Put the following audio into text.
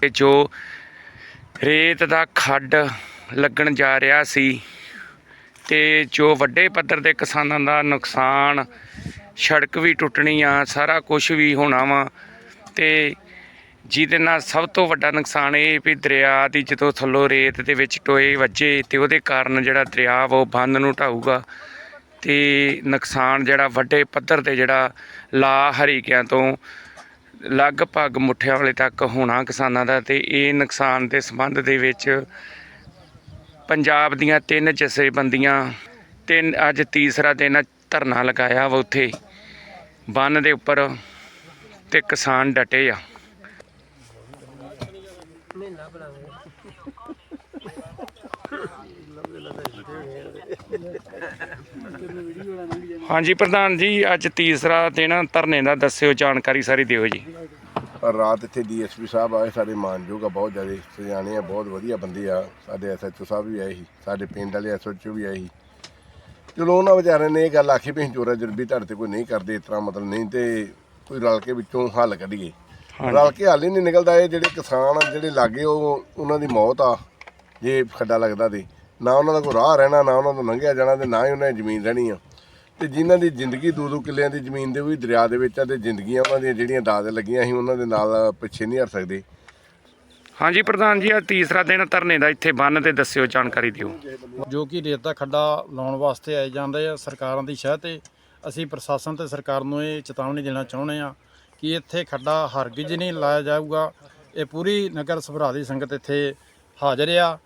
ਤੇ ਜੋ ਰੇਤ ਦਾ ਖੱਡ ਲੱਗਣ ਜਾ ਰਿਹਾ ਸੀ ਤੇ ਜੋ ਵੱਡੇ ਪੱਧਰ ਦੇ ਕਿਸਾਨਾਂ ਦਾ ਨੁਕਸਾਨ, ਸੜਕ ਵੀ ਟੁੱਟਣੀ ਆ, ਸਾਰਾ ਕੁਝ ਵੀ ਹੋਣਾ ਵਾ ਤੇ ਜਿਹਦੇ ਨਾਲ ਸਭ ਤੋਂ ਵੱਡਾ ਨੁਕਸਾਨ ਇਹ ਵੀ ਦਰਿਆ ਦੀ ਜਦੋਂ ਥੱਲੋਂ ਰੇਤ ਦੇ ਵਿੱਚ ਟੋਏ ਵੱਜੇ ਤੇ ਉਹਦੇ ਕਾਰਨ ਜਿਹੜਾ ਦਰਿਆ ਵਾ ਉਹ ਬੰਨ ਨੂੰ ਢਾਊਗਾ। ਤੇ ਨੁਕਸਾਨ ਜਿਹੜਾ ਵੱਡੇ ਪੱਧਰ ਤੇ ਜਿਹੜਾ ਲਾ ਹਰੀਕਿਆਂ ਤੋਂ ਲਗਭਗ ਮੁੱਠਿਆਂ ਵਾਲੇ ਤੱਕ ਹੋਣਾ ਕਿਸਾਨਾਂ ਦਾ ਤੇ ਇਹ ਨੁਕਸਾਨ ਦੇ ਸੰਬੰਧ ਦੇ ਵਿੱਚ ਪੰਜਾਬ ਦੀਆਂ ਤਿੰਨ ਜਥੇਬੰਦੀਆਂ, ਤਿੰਨ ਅੱਜ ਤੀਸਰਾ ਦਿਨ ਧਰਨਾ ਲਗਾਇਆ ਵਾ ਉੱਥੇ। ਬੰਨ ਦੇ ਉੱਪਰ ਤੇ ਕਿਸਾਨ ਡਟੇ ਆ। ਹਾਂਜੀ ਪ੍ਰਧਾਨ ਜੀ ਅੱਜ ਤੀਸਰਾ ਦਿਨ ਧਰਨੇ ਦਾ ਦੱਸਿਓ ਜਾਣਕਾਰੀ ਸਾਰੀ ਦਿਓ ਜੀ। ਰਾਤ ਇੱਥੇ ਡੀਐਸਪੀ ਸਾਹਿਬ ਆਏ ਸਾਡੇ ਮਾਨਯੋਗ ਆ ਬਹੁਤ ਜ਼ਿਆਦਾ ਸਿਆਣੇ ਆ ਬਹੁਤ ਵਧੀਆ ਬੰਦੇ ਆ। ਸਾਡੇ ਐਸਐਚਓ ਸਾਹਿਬ ਵੀ ਆਏ ਸੀ ਸਾਡੇ ਪਿੰਡ ਵਾਲੇ ਐਸਐਚਓ ਵੀ ਆਏ ਸੀ। ਚਲੋ ਉਹਨਾਂ ਵਿਚਾਰਿਆਂ ਨੇ ਇਹ ਗੱਲ ਆਖੀ ਵੀ ਚੋਰਾ ਜਰਬੀ ਤੁਹਾਡੇ ਤੇ ਕੋਈ ਨਹੀਂ ਕਰਦੇ ਇਸ ਤਰ੍ਹਾਂ ਮਤਲਬ ਨਹੀਂ ਤੇ ਕੋਈ ਰਲ ਕੇ ਵਿੱਚੋਂ ਹੱਲ ਕੱਢੀਏ। ਰਲ ਕੇ ਹੱਲ ਹੀ ਨਹੀਂ ਨਿਕਲਦਾ ਇਹ ਜਿਹੜੇ ਕਿਸਾਨ ਆ ਜਿਹੜੇ ਲਾਗੇ ਉਹ ਉਹਨਾਂ ਦੀ ਮੌਤ ਆ ਜੇ ਖੱਡਾ ਲੱਗਦਾ ਤੇ। ਨਾ ਉਹਨਾਂ ਦਾ ਕੋਈ ਰਾਹ ਰਹਿਣਾ ਨਾ ਉਹਨਾਂ ਤੋਂ ਲੰਘਿਆ ਜਾਣਾ ਤੇ ਨਾ ਹੀ ਉਹਨਾਂ ਦੀ ਜ਼ਮੀਨ ਰਹਿਣੀ ਆ। ਤੇ ਜਿਨ੍ਹਾਂ ਦੀ ਜ਼ਿੰਦਗੀ ਦੋ ਦੋ ਕਿੱਲਿਆਂ ਦੀ ਜ਼ਮੀਨ ਦੇ ਵੀ ਦਰਿਆ ਦੇ ਵਿੱਚ ਆ ਤੇ ਜ਼ਿੰਦਗੀਆਂ ਉਹਨਾਂ ਦੀਆਂ ਜਿਹੜੀਆਂ ਦਾਦ ਲੱਗੀਆਂ ਸੀ ਉਹਨਾਂ ਦੇ ਨਾਲ ਪਿੱਛੇ ਨਹੀਂ ਹਟ ਸਕਦੇ। ਹਾਂਜੀ ਪ੍ਰਧਾਨ ਜੀ ਅੱਜ ਤੀਸਰਾ ਦਿਨ ਧਰਨੇ ਦਾ ਇੱਥੇ ਬੰਨ ਤੇ ਦੱਸਿਓ ਜਾਣਕਾਰੀ ਦਿਓ। ਜੋ ਕਿ ਰੇਤ ਦਾ ਖੱਡਾ ਲਾਉਣ ਵਾਸਤੇ ਆਏ ਜਾਂਦੇ ਆ ਸਰਕਾਰਾਂ ਦੀ ਸ਼ਹਿ ਤੇ ਅਸੀਂ ਪ੍ਰਸ਼ਾਸਨ ਤੇ ਸਰਕਾਰ ਨੂੰ ਇਹ ਚੇਤਾਵਨੀ ਦੇਣਾ ਚਾਹੁੰਦੇ ਆ ਕਿ ਇੱਥੇ ਖੱਡਾ ਹਰਗਿਜ਼ ਨਹੀਂ ਲਾਇਆ ਜਾਊਗਾ। ਇਹ ਪੂਰੀ ਨਗਰ ਸਭਰਾ ਦੀ ਸੰਗਤ ਇੱਥੇ ਹਾਜ਼ਰ ਆ।